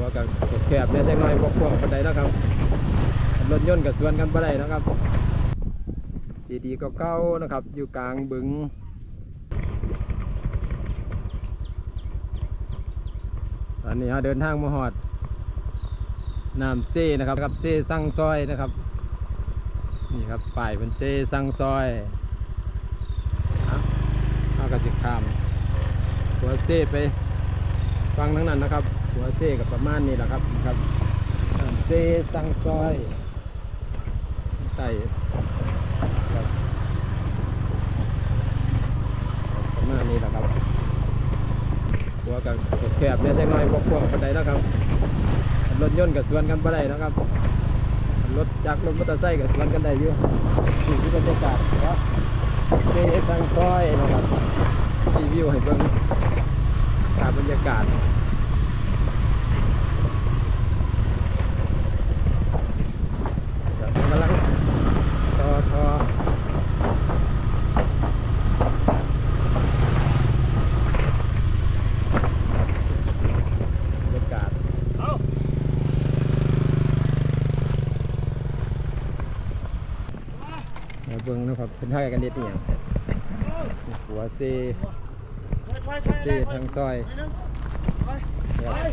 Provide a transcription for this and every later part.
หัวกับแคบเนี่ยจังน้อยบกพวงปันใดนะครับรถยนต์กับสวนกันปันใดนะครับ ดีๆก็เก้าๆนะครับ อยู่กลางบึงตอนนี้เราเดินทางมาหอดน้ำเซ่นะครับกับเซ่สั่งซอยนะครับนี่ครับป้ายเป็นเซ่สั่งซอยเอาเอากระติกข้ามหัวเซ่ไปฟังทั้งนั้นนะครับ หัวเซ่กับประมาณนี้แหละครับครับเซ่สังซอยใต้ครับประมาณนี้แหละครับหัวกับแคบเนี่ยจังน้อยบกพวงปันใดนะครับรถยนต์กับสวนกันปันใดนะครับ รถจักรรถมอเตอร์ไซค์กับสวนกันได้อยู่นี่บรรยากาศครับเซซังซอยนะครับรีวิวให้เบิ่งภาพบรรยากาศครับกำลังต่อทอบรรยากาศ มาเบิ่ง นะครับเป็นท่ากันเด็ดอหย่างหัวเซเซทางซอยครับ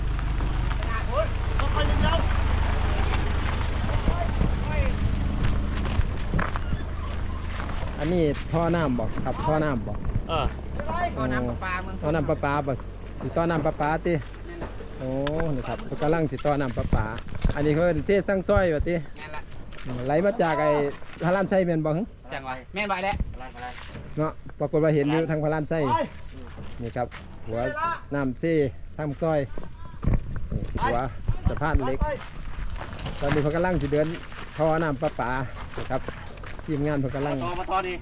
อันนี้ท่อน้ำบอกครับท่อน้ำบอกเออท่อน้ำประปาท่อน้ำประปาบ่สิท่อน้ำประปาติโอ้นี่ครับเพิ่นกำลังสิท่อน้ำประปา อันนี้เขาเอิ้นเซซังซอยว่าติงั้นละ ไหลมาจากไอ้พารานไส้แม่นบ่หึจังหวะแม่นไปแล้วเนาะปรากฏว่าเห็นอยู่ทางพารานไส้นี่ครับ หัวน้ำซี่ซ้ำก้อยนี่หัวสะพานเหล็ก ตอนนี้เขากำลังสิเดินท่อน้ำประปานะครับทีมงานเขากำลังต่อมาต่อดิ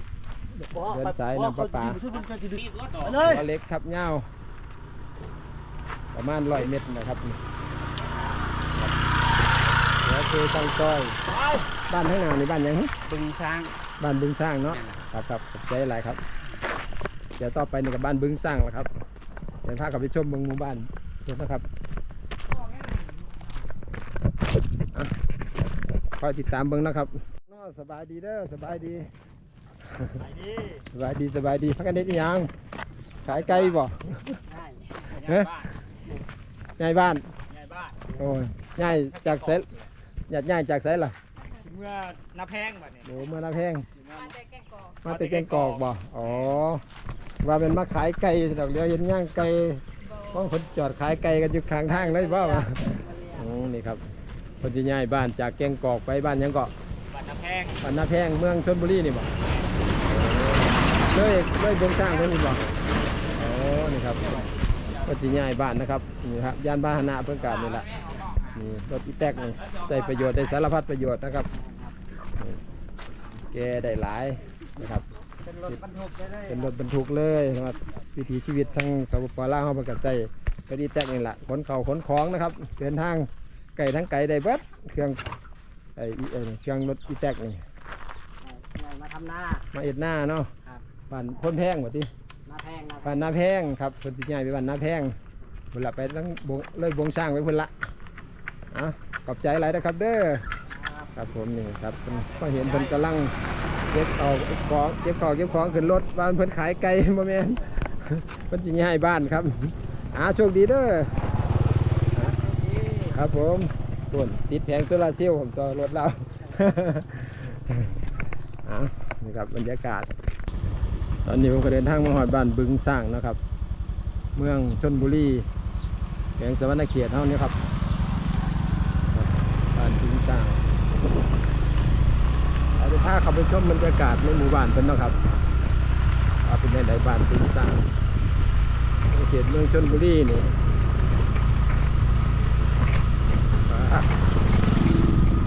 เดินสายน้ำประปารีบรถต่อหัวเล็กครับเงาวประมาณร้อยเมตรนะครับนี่ครับ หัวคือซ้ำก้อย บ้านข้างหน้านี่บ้านหยังหึบึงช้าง บ้านบึงสร้างเนาะนั่นแหละครับครับขอบใจหลายครับ เดี๋ยวต่อไปนี่กับบ้านบึงสร้างแล้วครับเดี๋ยวพากับไปชมเมืองหมู่บ้านเดี๋ยวนะครับอะคอยติดตามเบิ่งนะครับน้อสบายดีเด้อสบายดี สบายดีสบายดีพักกันเด็ดอีหยัง ขายไก่บ่เอ๊ะยายบ้านใหญ่บ้าน โอ้ยยายจากไสยายยายจากไสล่ะเมื่อนาแพงบัดนี้โหมาลาแพงมาแต่แกงกอกมาแต่แกงกอกบ่อ๋อว่าเป็นมาขายไก่ดอกเดียวเห็นย่างไก่บางคนจอดขายไก่กันอยู่ข้างทางเลยบ่าวะอืมนี่ครับคนที่ย้ายบ้านจากแกงกอกไปบ้านหยังเกาะบัดนาแพงบ้านนาแพงเมืองชนบุรีนี่บ่เลยเลยบงสร้างเพิ่นนี่บ่โอ้นี่ครับคนที่ย้ายบ้านนะครับนี่ครับย่านบ้านหนะเพื่อการนี่แหละ นี่รถอีแตกนี่ใส่ประโยชน์ได้สารพัดประโยชน์นะครับนี่แกได้หลายนะครับ เป็นรถบรรทุกได้เลยเป็นรถบรรทุกเลยนะครับวิถีชีวิตทั้งสปปลาวเขาประกาศใส่กระดีแตกนี่แหละขนเข่าขนของนะครับเดินทางไก่ทั้งไก่ได้เบิดเครื่องไอ้อีเอ้ยเครื่องรถอีแตกนี่มาทำหน้ามาเอ็ดหน้าเนาะครับบ้านพ้นแพงว่าตินาแพงนาบ้านนาแพงครับคนสิใหญ่ไปบ้านนาแพงพุ่นละไปตั้งบงเลยบวงช่างไปพุ่นละ อะขอบใจหลายนะครับเด้อครับผมนี่ครับก็เห็นเพิ่นกำลังเก็บเอาของเก็บของเก็บของขึ้นรถบ้านเพิ่นขายไก่บ่แม่นเพิ่นสิย้ายบ้านครับอ่าโชคดีเด้อครับผมส่วนติดแผงโซลาเซลล์ผมต่อรถเราอะนี่ครับบรรยากาศ ตอนนี้ผมก็เดินทางมาหอดบ้านบึงสร้างนะครับ เมืองชนบุรีแขวงสวรรณเขตเท่านี้ครับบ้านบึงสร้าง เราจะพาเขาไปชมบรรยากาศในหมู่บ้านเพิ่นนะครับว่าเป็นยังไงบ้านบึงสร้างในเขตเมืองชนบุรีนี่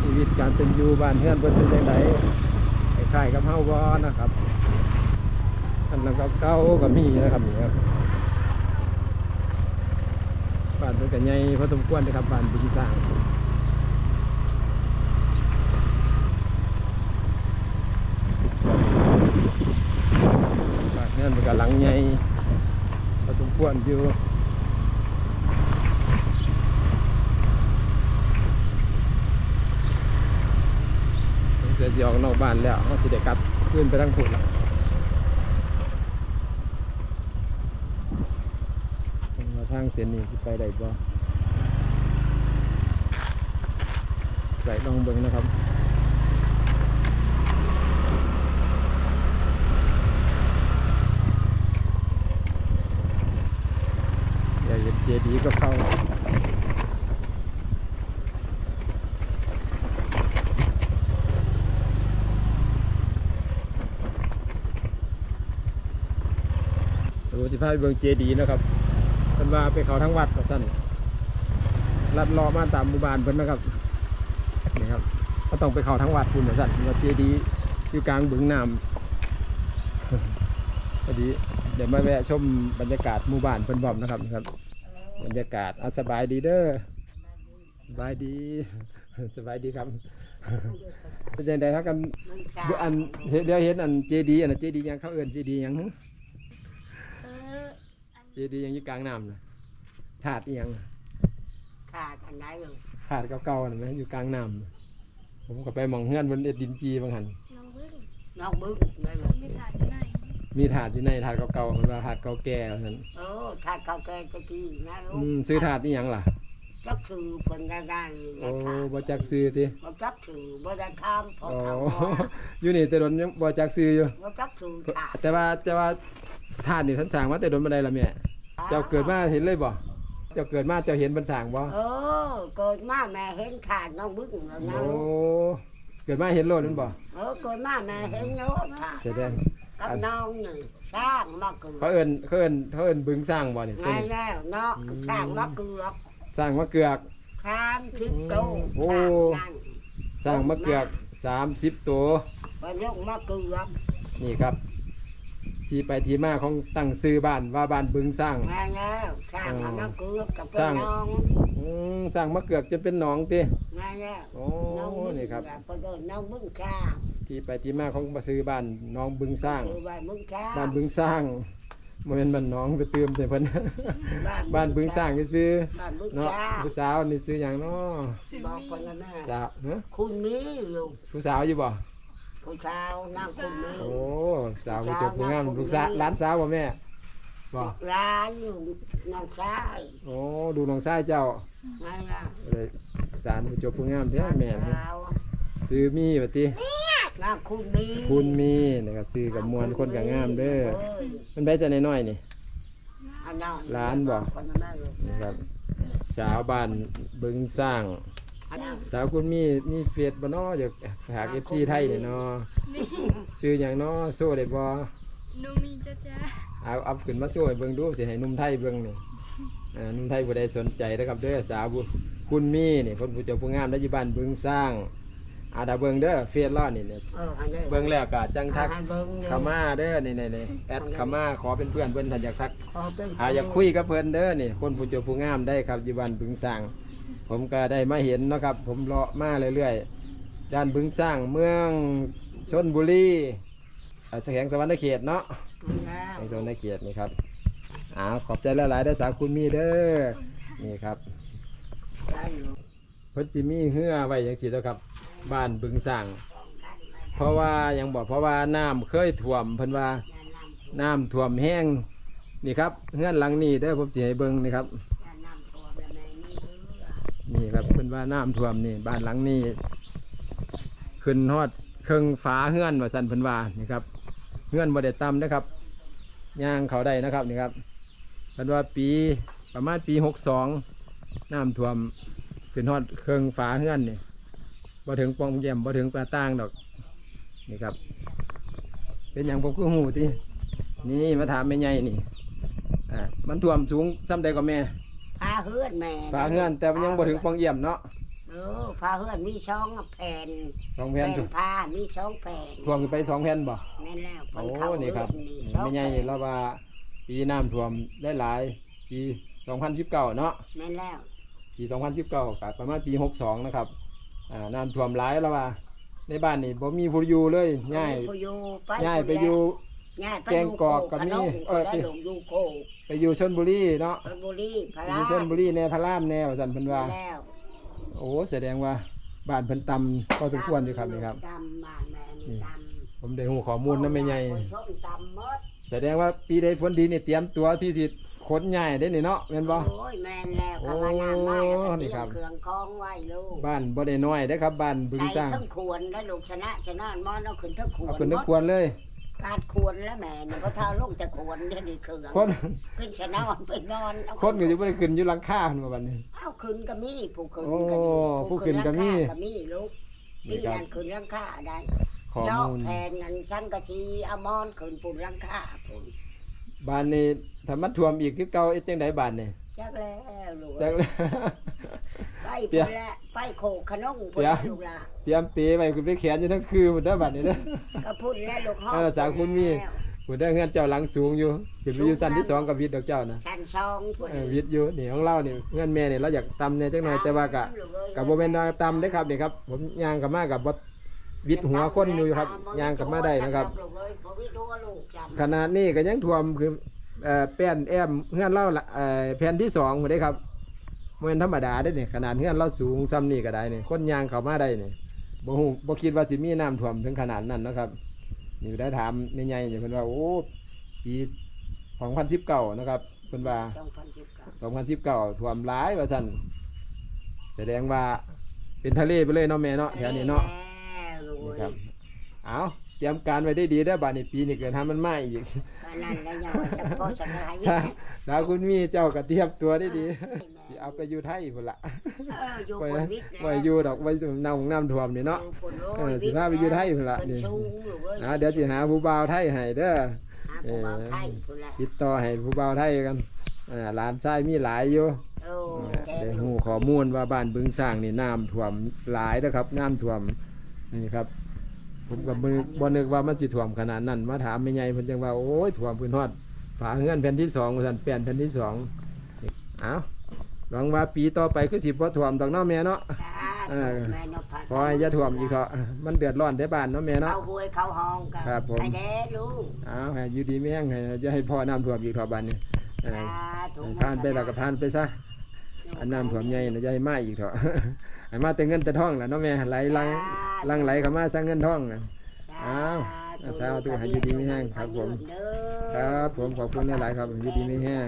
ชีวิตการเป็นอยู่บ้านเฮือนเพิ่นเป็นยังไงคล้ายกับเฮาบ่นะครับอันนั้นก็เก่าก็มีนะครับนี่ครับบ้านเป็นกันใหญ่พอสมควรนะครับบ้านบึงสร้าง กับหลังใหญ่พอสมควรอยู่เสียสีออกนอกบ้านแล้วเขาสิเด็กกัดขึ้นไปทั้งผุดแล้วทางเส้นนี้ไปได้บ่ส่ลองเบิ้งนะครับ จดีย์ก็เข้าดูที่พาไปเบิ่งเจดีย์นะครับเพิ่นว่าไปเขาทั้งวัดครับท่านลัดเลอมาตามหมู่บ้านเพิ่นนะครับนี่ครับ ก็ต้องไปเขาทั้งวัดคุณนะท่านว่าเจดีย์อยู่กลางบึงน้ำพอดีเดี๋ยวมาแวะชมบรรยากาศหมู่บ้านเพิ่นบอมนะครับนะครับ รรยากาศเอาสบายดีเด้อสบายดีสบายดีครับเป็นยังไงครับกันมันชาอันเห็นเดี๋ยวเห็นอันเจดีอันเจดียังเขาเอิ้นเจดียังหึเออเจดียังอยู่กลางน้ำนะถาดอีหยังขาดอันไหนอยู่ถาดเก่าๆน่ะไหมอยู่กลางน้ำน่ะผมก็ไปหมองเฮือนบนเอ็ดดินจีบางหันน้องเบิ้งนอกบึ้งเลยมันไม่ถ่ายที่ไหน มีถาดที่ในถาดเก่าๆมันว่าถาดเก่าแก่ว่าซั่นเออถ้าเขาแกตะกี้นะลูอืกมซื้อถาดอีหยังล่ะจักถือเพิ่นได้ได้โอ้นะค่ะบ่จักซื้อติบ่จักถือบ่ได้ทำพออ๋อทำว่าอยู่นี่แต่โดนยังบ่จักซื้ออยู่ บ่จักถือขาดแต่ว่าแต่ว่าถาดนี่เพิ่นสร้างมาแต่โดนบันไดละแม่ เจ้าเกิดมาเห็นเลยบ่ เจ้าเกิดมาเจ้าเห็นเพิ่นสร้างบ่เออเกิดมาแม่เห็นขาดน้องบึ้งแล้วนะโอ้เกิดมาเห็นโลดนั่นบ่เออเกิดมาแม่เห็นโน้ตขาดแสดง กับน้องนี่สร้างมาเกือเขาเอิ้นเขาเอิ้นเขาเอิ้นบึงสร้างบ่นี่ตัวง่ายนี้แล้วเนาะสร้างมาเกือบสร้างมาเกือก ข้ามทิพโตโอ้สร้างมาเกือก30ตัว ไปลงมาเกือบนี่ครับ ที่ไปที่มาของตั้งชื่อบ้านว่าบ้านบึงสร้างมาแล้วสร้างมามาเกือบกับสร้าง น้องอืมสร้างมาเกือกจนเป็นหนองติมาแล้วโอ้น้องมึงนี่ครับ ก็เดินน้องมึงข้า ที่ไปที่มาของชื่อบ้านน้องบึงสร้างคือบ้านมึงข้าบ้านบึงสร้างบ่แม่นบ้านหน้องไปเติมใส่เพิ่น บ้านบึงสร้างซื้อบ้านมึงเนาะข้าผู้สาวนี่ซื้อหยังเนาะสิบอกมีคนละแม่สาวเนาะคุณมีอยู่ผู้สาวอยู่บ่ ผู้ชาวนั่งคุณมีโอ้สาวผู้จบผู้งามลูกสาวหลานสาวบ่แม่บ่ร้านอยู่น้องชายโอ้ดูน้องชายเจ้ามาแล้วเลยสารผู้จบผู้งามแท้แม่นชาวซื้อมีว่าติ นั่งคุณมีคุณมีนะครับซื้อกับมวลคนก็งามเด้อเอ้ยมันไปซะน้อยๆนี่ อันนั้นร้านบ่คนละแม่ลูกนะครับ สาวบ้านบึงสร้าง อันนั้นสาวคุณมีมีเฟซบ่เนาะอยากฝาก FC ไทยนี่เนาะนี่ซื้อหยังเนาะโซ่ได้บ่หนูมีจ้าจ้าเอาเอาขึ้นมาโซ่ให้เบิ่งดูสิให้หนุ่มไทยเบิ่งนี่อ่าหนุ่มไทยบ่ได้สนใจนะครับเด้อสาวบุคุณมีนี่คนผู้เจ้าผู้งามได้อยู่บ้านบึงสร้าง อาดาเบิ่งเด้อเฟซล้อนี่เนี่ยเอออันนี้เบิ่งแล้วก็จังทักอันเบิ่งอยู่เข้ามาเด้อนี่ๆๆแอดเข้ามาขอเป็นเพื่อนเพิ่นถ้าอยากทัก ขอเป็นหาอยากคุยกับเพิ่นเด้อนี่คนผู้เจ้าผู้งามได้ครับอยู่บ้านบึงสร้าง ผมก็ได้มาเห็นเนาะครับ ผมเลาะมาเรื่อยๆด้านบึงสร้างเมืองชนบุรีอ่าแสงสวรรค์เขตเนาะแล้วในโซนในเขตนี่ครับอ่าขอบใจหลายๆได้อสาวคุณมีเด้อนี่ครับ ได้อยู่เพิ่นสิมีเหือไว้อย่างสิแล้วครับ บ้านบึงสร้างเพราะว่ายังบอกเพราะว่าน้ำเคยท่วมเพิ่นว่าน้ำท่วมแห้งนี่ครับเฮือนหลังนี้เด้อผมสิให้เบิ่งนี่ครับนี่ครับเพิ่นว่าน้ำท่วมนี่บ้านหลังนี้ ขึ้นฮอดเครื่องฝาเฮือนว่าซั่นเพิ่นว่านี่ครับเฮือนบ่ได้ต่ำนะครับย่างเขาได้นะครับนี่ครับเพิ่นว่าปีประมาณปี62น้ำท่วม ขึ้นฮอดเครื่องฝาเฮือนนี่บ่ถึงปองแยมบ่ถึงปลาต่างดอก นี่ครับ เป็นหยังผมคือหูตินี่มาถามแม่ใหญ่นี่อ่ามันท่วมสูงซ้ำใดก็แม่พาเฮือนแม่ฝาเฮือนแต่มันยังบ่ถึงปองเยี่ยมเนาะเออพาเฮือนมีช่องแผ่นสองแผ่นแผ่นผ้ามีช่องแผ่นท่วมขึ้นไปสองแผ่นบ่แม่นแล้วโอ้เข้านี่ครับเฮือช่องไม่ใหญ่แผ่นเราว่าปีน้ำท่วมได้หลายปี2019 เนาะแม่นแล้ว ปี2019กับประมาณปี 62 นะครับอ่าน้ำท่วมหลายแล้วว่า ในบ้านนี่บ่มีผู้อยู่เลยง่ายไปอยู่ไปง่ายไปอยู่ ง่ายไปแกงกอกกับนี่เอเอออที่ลงอยู่โคกไปอยู่ชลบุรีเนาะชลบุรีพไประอยู่ชลบุรีแน่พระรามแน่ว่าซั่นเพิ่นว่า แล้วโอ้แสดงว่าบ้านเพิ่นตำพอสมควรอยู่ครับนี่ครับ ตำบ้านแม่นี่ตำผมได้หูข้อมูลนำแม่ใหญ่ คนชมตำหมดแสดงว่าปีใดฝนดีนี่เตรียมตัวที่สิ ขนใหญ่ได้นี่เนาะแม่นบ่ โอ้ยแม่นแล้วก็มานานมากแล้วก็โอ้เตนี่รียครัมบเครื่องคองไว้ลูกบ้านบ่ได้น้อยเด้อครับบ้านบึงใส่สร้างทั้งควรแล้วลูกชนะชนะมอนเอาขึ้นทั้งควเอารขึ้นนึกหมดควรเลยขาดควรแล้วแม่นี่ก็เท่าลงแต่ควรเดี๋ยวนี้เครื่องคนเป็นชะนอนเป็นนอนเอาคนก็อยู่บ่ได้ขึ้นอยู่หลังคาพุ่นว่าบัดนี้ เอาขึ้นก็มีผู้ขึ้นโอ้ก็มีผู้ขึ้นก็มีก็มีลูกนี่นี่ครับนั่นขึ้นหลังคาได้ข้อเจาะมูลแผ่นนั้นสังกะสีเอามอนขึ้นปุ่นหลังคาปุ่น บ้านนี้ถ้ามันท่วมอีกคือเก่าเอ็ดจังไดบ้านนี่จักแล้วลูกจักเลยไปเปียพุ่นละไปโขกขนมเปีพุ่นยละลูกละเตรียมเปไว้คุณไปแขนอยู่ทั้งคืนพุ่นเด้อบัดนี้เด้อ ก็พุ่นแล้วลูกห้องนั่นล่ะสาวคุณมีพุ่นเด้อเฮือนเจ้าหลังสูงอยู่ขึ้นไปอยู่ชั้นที่สองกับวิทย์ดอกเจ้านะชั้นสองพุ่นเออวิทย์อยู่นี่ของเรานี่เฮือนแม่นี่เราอยากตำเนี่ยจักหน่อยแต่ว่าก็กับโบเป็นดาวตำได้อครับนี่ครับผมย่างกลับมากับบ่ วิดหัวคนอยู่ครับย่างกลับมาได้นะครับลูกเอ้ยบ่วิดหัวลูกจำขนาดนี้ก็ยังท่วมคือเอ่อแป้นแอมเฮือนเราละเอ่อแผ่นที่สองหมดได้ครับบ่แม่นธรรมดาได้อนี่ขนาดเฮือนเราสูงซ้ำนี่ก็ได้นี่คนย่างเข้ามาได้นี่บ่ฮู้บ่คิดว่าสิมีน้ำท่วมถึงขนาดนั้นนะครับ นี่ได้ถามแม่ใหญ่นี่เพิ่นว่าโอ้ปี2019นะครับเพิ่นว่า2019ท่วมหลายว่าซั่นแสดงว่าเป็นทะเลไปเลยเนาะแม่เนาะแถวนี้เนาะ นี่ครับ เอาเตรียมการไว้ได้ดีได้อบาดนี้ปีนี้เกิดทำมันมาอีกก็นั่นแหละยังว่าจะโฆษณาอยู่สาสาวคุณมีเจ้าก็เตรียมตัวได้ดีสิเอาไปอยู่ไทยพุ่นละเอออยู่ไว้คนวิทย์แล้วไว้อยู่ดอกไว้น้ำน้ำท่วมนี่เนาะเออสิพาไปอยู่ไทยพุ่นล่ะนี่นี่สูงลูกอ้นะเดี๋ยวสิหาผู้บ่าวไทยให้เด้อ หาผู้บ่าวไทยพุ่นละติดต่อให้ผู้บ่าวไทยกันอ่าหลานชายมีหลายอยู่ โอ้แกได้ลูหูกข้อมูลว่าบ้านบึงสร้างนี่น้ำท่วมหลายนะครับน้ำท่วม นี่ครับ ผมก็บ่บ่นึกว่ามันสิท่วมขนาดนั้น มาถามแม่ใหญ่เพิ่นจังว่าโอ้ยท่วมพื้นฮอดฝาเฮือนแผ่นที่2ว่าซั่นแป้นแผ่นที่สองนี่เอ้าหวังว่าปีต่อไปคือสิบ่ท่วมดอกเนาะแม่เนาะเออแม่นพาขอให้อย่าท่วมอีกเถอะมันเดือดร้อนได้บ้านเนาะแม่เนาะเขาหวยเขาห้องกันครับผมไปเด้ลูกเอ้าให้อยู่ดีมีแรงให้อย่าให้พ่อน้ำท่วมอีกเถอะบ้านนี้เออสาธุผ่านไปแล้วก็ผ่านไปซะ อันน้ำท่วมใหญ่น่ะอย่าให้มาอีกเถอะให้มาแต่เงินแต่ทองล่ะเนาะแม่ไหลลังลังไหลเข้ามาซะเงินทองน่ะอ้าวสาธุให้อยู่ดีมีแรงครับผม ครับผมขอบคุณหลายๆครับอยู่ดีไม่แห้ง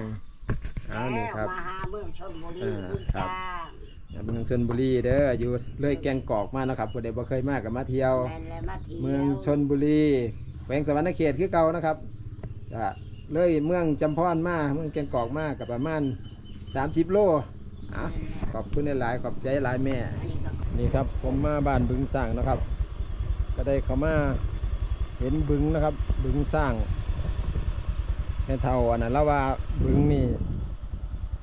เอานี่ครับมาหาเมืองชนบุรีอ่าบุญครัสบร้างเมืองชนบุรีเด้ออยู่เลยแกงกอกมานะครับผู้ใดบ่เคยมาก็มาเที่ยวแม่นแล้วมาเที่ยว เมืองชนบุรีแขวงสวรรณเขตคือเก่านะครับจะเลยเมืองจำพรมาเมืองแกงกอกมากับประมาณ30โล อะขอบคุณหลายขอบใจหลายแม่ นี่ครับผมมาบ้านบึงสร้างนะครับ ก็ได้เข้ามาเห็นบึงนะครับ บึงสร้างให้เท่าอันนั้นแล้วว่าบึงนี่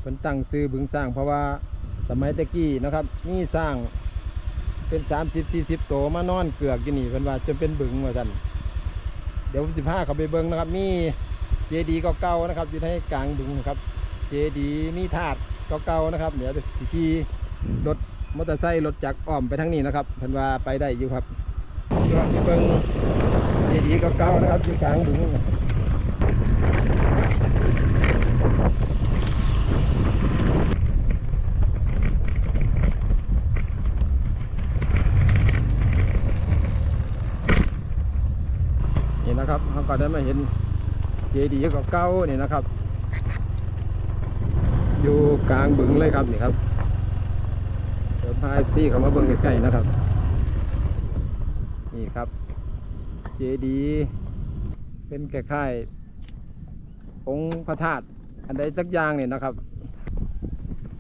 เป็นตั้งซื้อบึงสร้าง เพราะว่าสมัยตะกี้นะครับนี่สร้างเป็น 30 40โตวมานอนเกือกอยู่นี่เพิ่นว่าจนเป็นบึงว่าซั่นเดี๋ยวผมสิพาเขาไปเบิ่งนะครับ มีเจดีย์เก่าๆนะครับ อยู่ในกลางบึงนะครับ เจดีมีถาด เก่าๆนะครับ เดี๋ยวสิขี่รถมอเตอร์ไซค์รถจักรอ้อมไปทางนี้นะครับเพิ่นว่าไปได้อยู่ครับก็มีเบิ่งดีๆเก่าๆนะครับอยู่กลางบึงนี่นะครับเขาก็ได้มาเห็นเจดีย์เก่าๆนี่นะครับ อยู่กลางบึงเลยครับนี่ครับเดี๋ยวพาซี่เขามาเบิ่งใกล้ๆนะครับ นี่ครับเจดีเป็นคล้ายๆองค์พระธาตุอันใดสักอย่างเนี่ยนะครับ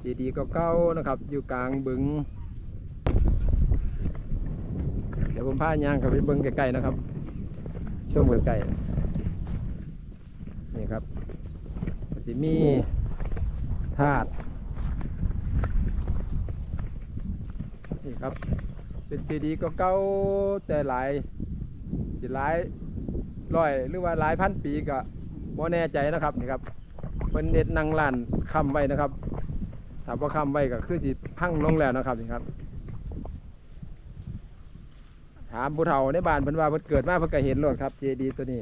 เจดีเก่าๆนะครับ อยู่กลางบึง เดี๋ยวผมพาย่างเข้าไปเบิ่งใกล้ๆนะครับชมใกล้ๆนี่ครับสิมี ธาตุนี่ครับ เป็นเจดีก็เก่าแต่หลายสิหลายร้อยหรือว่าหลายพันปีก็บ่แน่ใจนะครับนี่ครับเป็นเด็ดนางลานค้ำไว้นะครับถ้าบ่าค้ำไว้ก็คือสิพังลงแล้วนะครับนี่ครับ ถามผู้เฒ่าในบ้านเพิ่นว่าเพิ่นเกิดมาเพิ่นก็เห็นโลดครับเจดีตัวนี้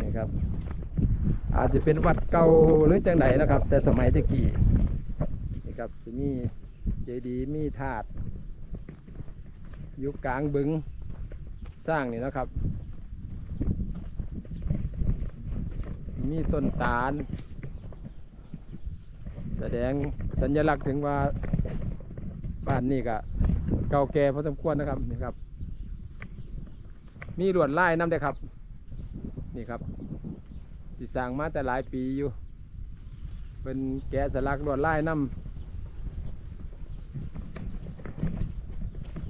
นี่ครับ อาจจะเป็นวัดเก่าหรือจังไหนนะครับ แต่สมัยตะกี้นี่ครับจะมีเจดีย์มีถาดอยู่กลางบึงสร้างนี่นะครับ มีต้นตาล แสดงสัญลักษณ์ถึงว่าบ้านนี่ก็เก่าแก่พอสมควรนะครับนี่ครับ มีลวดลายน้ำได้ครับ นี่ครับ สิสร้างมาแต่หลายปีอยู่เป็นแกะสลักลวดลายน้ำ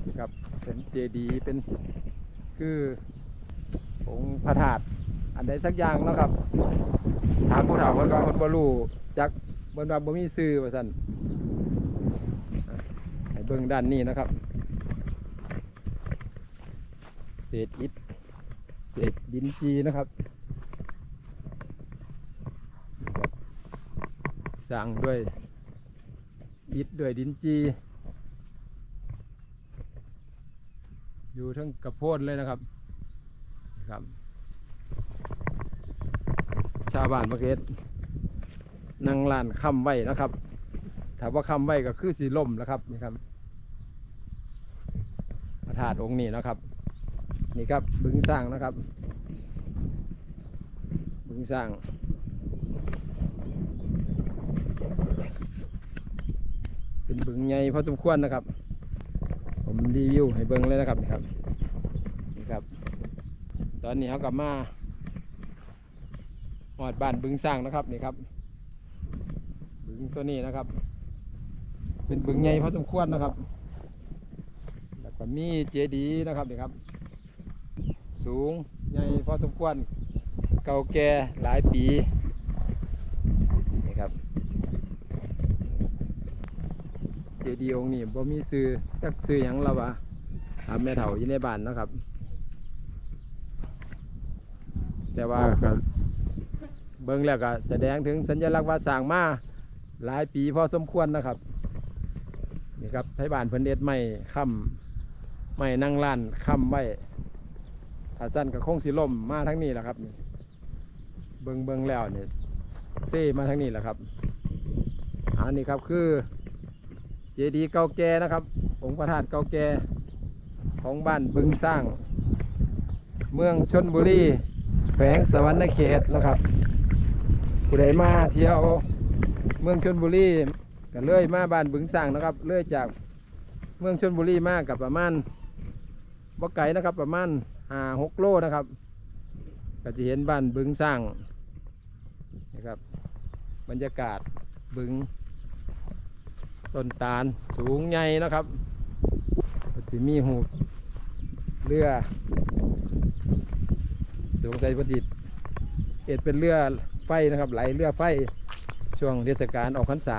นะครับเป็นเจดีเป็นคือองค์พระธาตุอันใดสักอย่างเนาะครับถามผู้เฒ่าเพิ่นก็เพิ่นบ่รู้จักเพิ่นว่าบ่มีชื่อว่าซั่นอะให้เบิ่งด้านนี้นะครับ เศษอิฐเศษดินจีนะครับ สร้างด้วยอิฐด้วยดินจี อยู่ทั้งกระโพดเลยนะครับนะครับ ชาวบ้านประเกศนั่งลานค้ำไว้นะครับถ้าว่าค้ำไว้ก็คือสีล่มแล้วครับนี่ครับพระธาตุองค์นี้นะครับ นี่ครับบึงสร้างนะครับ บึงสร้าง เป็นบึงใหญ่พอสมควรนะครับ ผมรีวิวให้เบิ้งเลยนะครับนี่ครับนี่ครับ ตอนนี้เขากลับมาหอดบ้านบึงสร้างนะครับนี่ครับ บึงตัวนี้นะครับ เป็นบึงใหญ่พอสมควรนะครับ แล้วก็มีเจดีย์นะครับนี่ครับ สูงใหญ่พอสมควร เก่าแก่หลายปีนี่ครับ เจ ดีย์องค์นี้บ่มีซื้อจักซื้อหยังเราวะถามแม่เฒ่าอยู่ในบ้านเนาะครับ แต่ว่าก็เบิ่งแล้วก็แสดงถึงสัญลักษณ์ว่าสร้างมาหลายปีพอสมควรนะครับนี่ครับไทยบ้านเพิ่นเด็ดไม้ค้ำไม้นั่งล้านค้ำไว้ถ้าสั้นก็คงสิล่มมาทั้งนี้แหละครับนี่เบิ่งเบิ่งแล้วนี่เซ่มาทั้งนี้แหละครับอันนี้ครับคือ เจดีย์เก่าแก่นะครับ องค์พระธาตุเก่าแก่ของบ้านบึงสร้าง เมืองชนบุรีแขวงสวรรณเขตนะครับผู้ใดมาเที่ยวเมืองชนบุรีก็เลื่อยมาบ้านบึงสร้างนะครับ เลื่อยจากเมืองชนบุรีมากับประมาณบ่ไก่นะครับ ประมาณห้าหกโลนะครับ ก็จะเห็นบ้านบึงสร้างนะครับบรรยากาศบึง ต้นตาลสูงใหญ่นะครับก็จะมีหูเรือสงสัยประดิษฐ์เอ็ดเป็นเรือไฟนะครับ ไหลเรือไฟช่วงเทศกาลออกพรรษา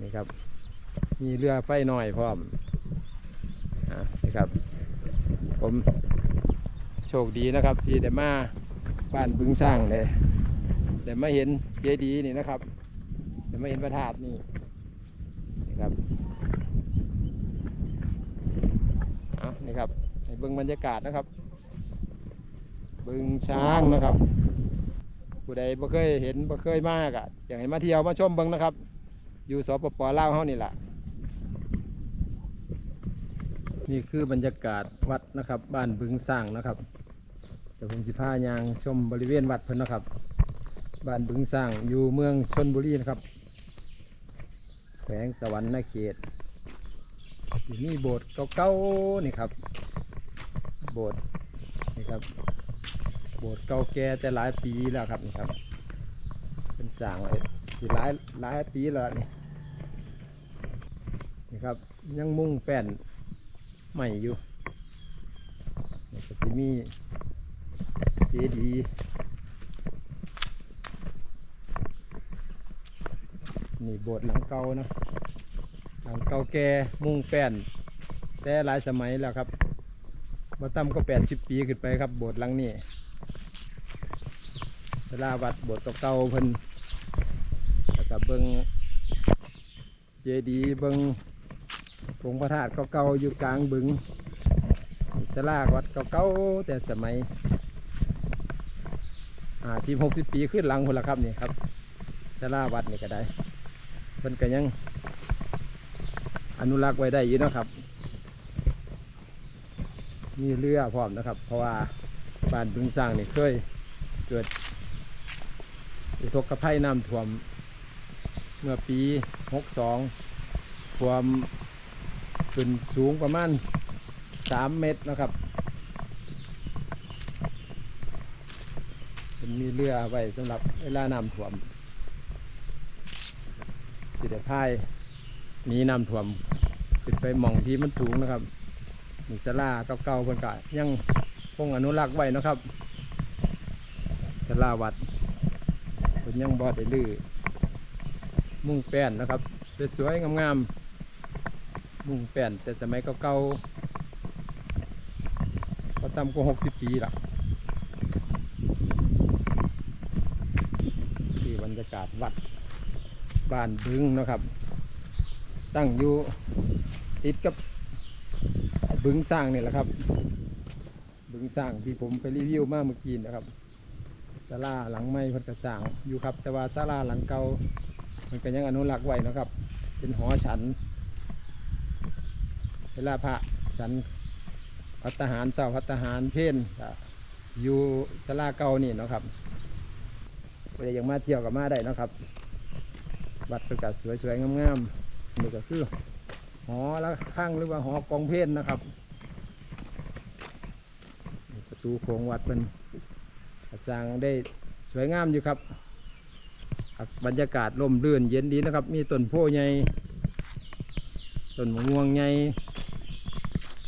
นี่ครับ มีเรือไฟหน่อยพร้อมนี่ครับ ผมโชคดีนะครับ ที่ได้มาบ้านบึงสร้างเลยได้มาเห็นเจดีย์นี่นะครับได้มาเห็นพระธาตุนี่ ครับนี่ครับให้เบิ่งบรรยากาศนะครับบึงช้างนะครับ ผู้ใดบ่เคยเห็นบ่เคยมากอะอยากให้มาเที่ยวมาชมเบิ่งนะครับ อยู่สปปลาวเฮานี่แหละนี่คือบรรยากาศวัดนะครับ บ้านบึงสร้างนะครับเดี๋ยวผมสิพายางชมบริเวณวัดเพิ่นนะครับ บ้านบึงสร้างอยู่เมืองชนบุรีนะครับ แขวงสวรรณเขตอยู่นี่โบสถ์เก่าๆนี่ครับ โบสถ์นี่ครับ โบสถ์เก่าแก่แต่หลายปีแล้วครับนี่ครับ เป็นสร้างไว้ที่หลายหลายปีแล้วนี่นี่ครับยังมุ่งแป้นใหม่อยู่นี่ก็จะมีเจดีย์ นี่โบสถ์หลังเก่านะหลังเก่าแก่มุ่งแป้น แต่หลายสมัยแล้วครับบ่ต่ำก็แปดสิบปีขึ้นไปครับ โบสถ์หลังนี้เวลาวัดโบสถ์เก่าเพิ่นแล้วก็เบิงเจดีย์เบิงองค์พระธาตุเก่าๆอยู่กลางบึงสลาวัดเก่าๆแต่สมัยห้าสิบหกสิบปีขึ้นหลังคนละครับนี่ครับสลาวัดนี่ก็ได้ พิ่นก็ยัง อนุรักษ์ไว้ได้อยู่นะครับมีเรือพร้อมนะครับ เพราะว่าบ้านบึงสร้างนี่เคยเกิดอุทกภัยน้ำท่วม เมื่อปี 62ท่วมขึ้นสูงประมาณ 3 เมตรนะครับมีเรือไว้สำหรับเวลาน้ำท่วม สิได้พายหนีน้ำท่วมขึ้นไปมองที่มันสูงนะครับมีสลาเก่าๆเพิ่นก็ยังคงอนุรักษ์ไว้นะครับสลาวัดเพิ่นยังบ่ได้ลื้อมุ่งแป้นนะครับสวยๆงามๆมุ่งแป้นแต่สมัยเก่าๆก็ต่ำกว่าหกสิบปีละที่บรรยากาศวัด บ้านบึงนะครับ ตั้งอยู่ติดกับบึงสร้างนี่แหละครับ บึงสร้างที่ผมไปรีวิวมาเมื่อกี้นะครับศาลาหลังไม้พันกระสร้างอยู่ครับ แต่ว่าศาลาหลังเก่ามันก็ยังอนุรักษ์ไว้นะครับ เป็นหอฉัน เวลาพระฉันพัฒหารเสาพัฒหารเพนอยู่สลาเก่านี่นะครับไปยังมาเที่ยวกับมาได้นะครับ วัดประกาศสวยๆงามๆนี่ก็คือหอละข้างหรือว่าหอกองเพนนะครับ ประตูโค้งวัดเป็นสร้างได้สวยงามอยู่ครับบรรยากาศร่มรื่นเย็นดีนะครับ มีต้นโพใหญ่ต้นมะม่วงใหญ่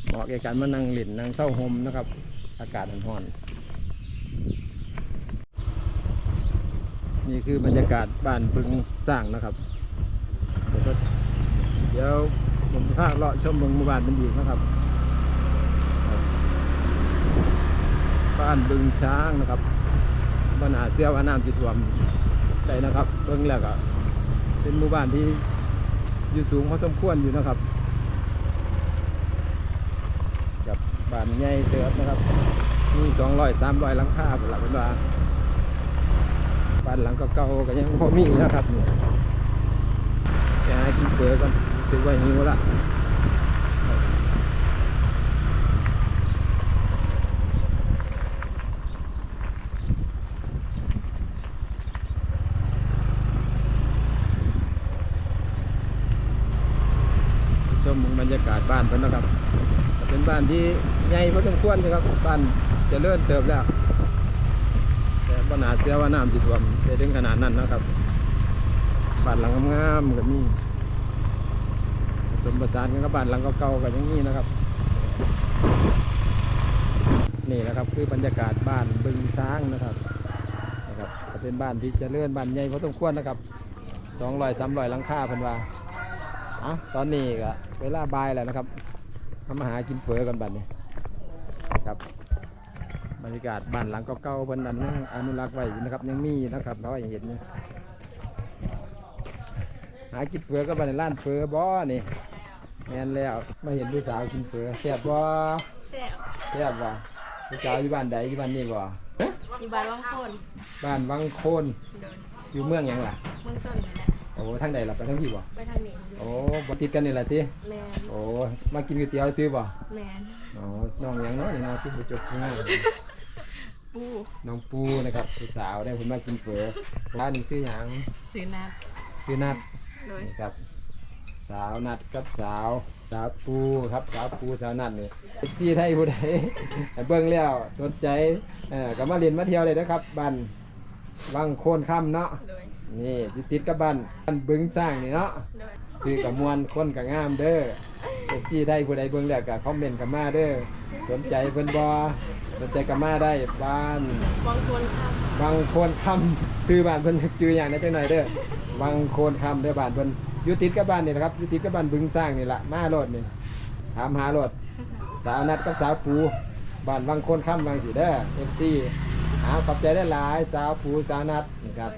เหมาะแก่การมานั่งเล่นนั่งเศร้าหมนะครับ อากาศร้อนๆนี่ คือบรรยากาศบ้านพึงสร้างนะครับเดี๋ยวผมจะพาเลาะชมเมืองหมู่บ้านเป็นอีกนะครับ บ้านบึงช้างนะครับบ้านหาเสื้อว่าน้ำจิตวมได้นะครับเบื้องแรกอะเป็นหมู่บ้านที่อยู่สูงพอสมควรอยู่นะครับกับบ้านใหญ่เติบนะครับมีสองร้อยสามร้อยหลังคาเป็นหลักเป็นว่า บ้านหลังเก่าๆก็ยังพอมีนะครับนี่แกให้กินเปลือกกันรู้สึกว่าหิวละชมบรรยากาศบ้านเพิ่นนะครับ เป็นบ้านที่ใหญ่พอสมควรนะครับบ้านจะเลื่อนเติบแล้ว แต่ปัญหาเสียว่าน้ำสิท่วมไปถึงขนาดนั้นนะครับบ้านหลังงามๆก็มีผสมประสานกันกับบ้านหลังเก่าๆก็อยังนี้นะครับ นี่นะครับคือบรรยากาศบ้านบึงช้างนะครับนะครับก็เป็นบ้านที่จะเลื่อนบ้านใหญ่พอสมควรนะครับสองร้อยสามร้อยหลังคาเพิ่นว่าอะตอนนี้ก็เวลาบ่ายแล้วนะครับทำมาหากินเฟอกันบัดนี้นะครับ รรยากาศบ้านหลังเก่าๆเพิ่นนั้นยังอนุรักษ์ไว้อยู่นะครับ ยังมีอยู่นะครับเราอย่างเห็นอยู่หากินเฟือก็บ้านร้านเฟือบ่นี่แม่นแล้วมาเห็นผู้สาวกินเฟือแซ่บบ่แซ่บแซ่บบ่ผู้สาวอยู่บ้านใดอยู่บ้านนี้บ่อยู่บ้านวังโคนบ้านวังโคนโดนอยู่เมืองหยังล่ะเมืองส้นนี่แหละโอ้ทางใดล่ะไปทางพี่บ่ไปทางนี้โอ้บ่ติดกันนี่ล่ะติแมนโอ้มากินก๋วยเตี๋ยวซื้อบ่แมนอ๋อน้องหยังเนาะนี่เนาะที่ผู้จบง่าย ปูน้องปูนะครับผู้สาวได้เพิ่นมากินเฟือร้านนี้ซื้อหยังซื้อนัดชื่อนัดโดยนี่ครับ สาวนัดกับสาวสาวปูครับสาวปูสาวนัดนี่ที่ไทยผู้ใด เบิ่งแล้วสนใจเอ่อก็มาเรียนมาเที่ยวเลยนะครับบ้านวังโคนค่ำเนาะโดยนี่อยู่ติดกับบ้านบ้านบึงสร้างนี่เนาะโดย ซื้อกับมวลคนกับงามเด้อ ที่ไทยผู้ใดเบิ่งแล้วก็คอมเมนต์กันมาเด้อสนใจเพิ่นบ่สนใจก็มาได้บ้านวังคนครับวังคนคำซื้อบ้านเพิ่นจืออย่างนั้นจังหน่อยเด้อวังคนคำเด้อบ้านเพิ่นอยู่ติดกับบ้านนี่นะครับอยู่ติดกับบ้านบึงสร้างนี่ละมาโลดนี่ถามหาโลดสาวนัดกับสาวปูบ้านวังคนคำวังสีเด้อ FC หาขอบใจได้หลายสาวปูสาวนัดนี่ครับ